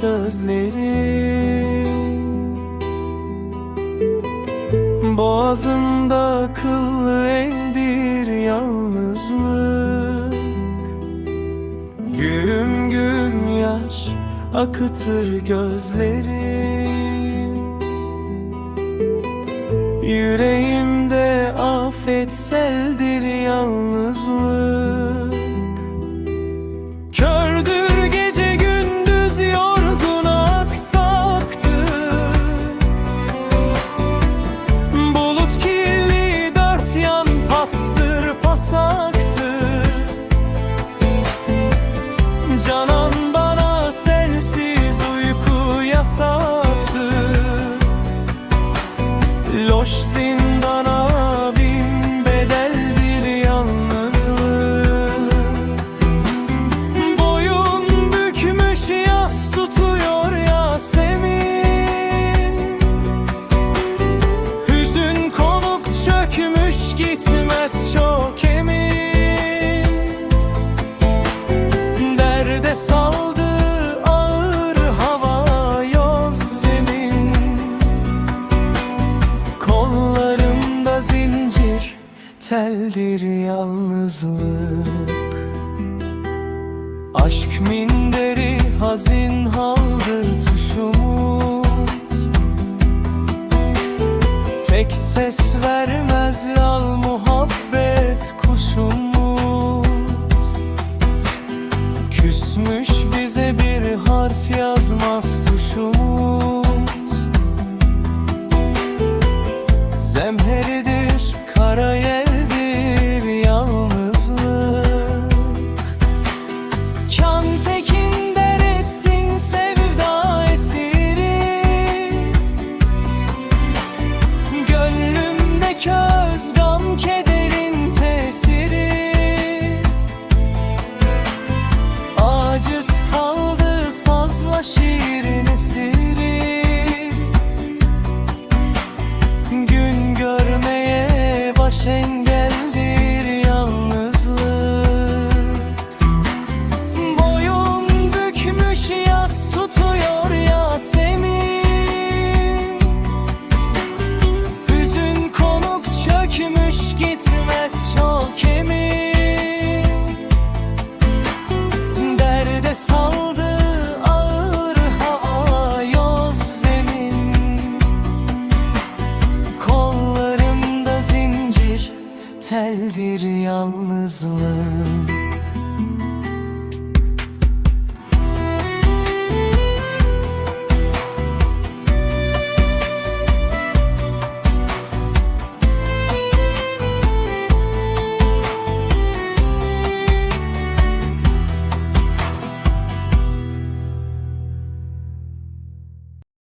geldi sözlerin Boğazımda kıllı eldir yalnızlık. Güm güm yaş akıtır gözlerim Yüreğimde afet seldir yasaktı Loş zindana bin bedeldir yalnızlık. Boyun bükmüş yas tutuyor Yasemin. Hüzün konuk çökmüş gitmez çok teldir yalnızlık. Aşk minderi hazin haldır tuşumuz. Tek ses vermez lal muhabbet kuşumuz. Küsmüş bize bir harf yazmaz tuşumuz. Zemheridir, kara chose. Çökmüş gitmez çok emin Derde saldı ağır hava yoz zemin. Zincir teldir yalnızlık